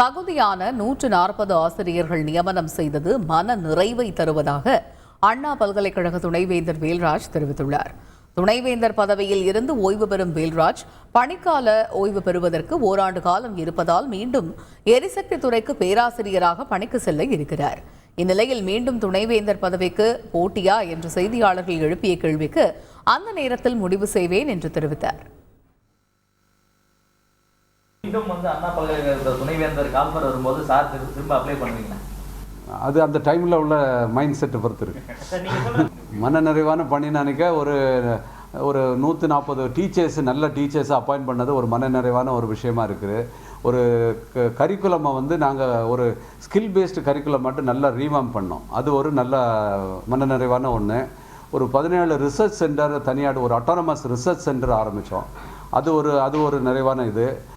தகுதியான நூற்று நாற்பது ஆசிரியர்கள் நியமனம் செய்தது மன நிறைவை தருவதாக அண்ணா பல்கலைக்கழக துணைவேந்தர் வேல்ராஜ் தெரிவித்துள்ளார். துணைவேந்தர் பதவியில் இருந்து ஓய்வு பெறும் வேல்ராஜ் பணிக்கால ஓய்வு பெறுவதற்கு ஓராண்டு காலம் இருப்பதால் மீண்டும் எரிசக்தி துறைக்கு பேராசிரியராக பணிக்கு செல்ல இருக்கிறார். இந்நிலையில் மீண்டும் துணைவேந்தர் பதவிக்கு போட்டியா என்று செய்தியாளர்கள் எழுப்பிய கேள்விக்கு அந்த நேரத்தில் முடிவு செய்வேன் என்று தெரிவித்தார். மீண்டும் வந்து அண்ணா பல்கலைக்கழக துணைவேந்தர் கால்பர் வரும்போது சார் திரு- திரும்ப அப்ளை பண்ணுவீங்களா? அது அந்த டைமில் உள்ள மைண்ட் செட்டை பொறுத்து இருக்கு. சார் நீங்க சொல்லுங்க. மன நிறைவான பணி நினைக்க ஒரு ஒரு நூற்றி நாற்பது டீச்சர்ஸ் நல்ல டீச்சர்ஸை அப்பாயிண்ட் பண்ணது ஒரு மன நிறைவான ஒரு விஷயமா இருக்குது. ஒரு கரிக்குலமை வந்து நாங்கள் ஒரு ஸ்கில் பேஸ்டு கரிக்குலம் மட்டும் நல்லா ரீவாம் பண்ணோம். அது ஒரு நல்ல மன நிறைவான ஒன்று ஒரு பதினேழு ரிசர்ச் சென்டர் தனியார் ஒரு அட்டானமஸ் ரிசர்ச் சென்டர் ஆரம்பித்தோம் அது ஒரு அது ஒரு நிறைவான இது.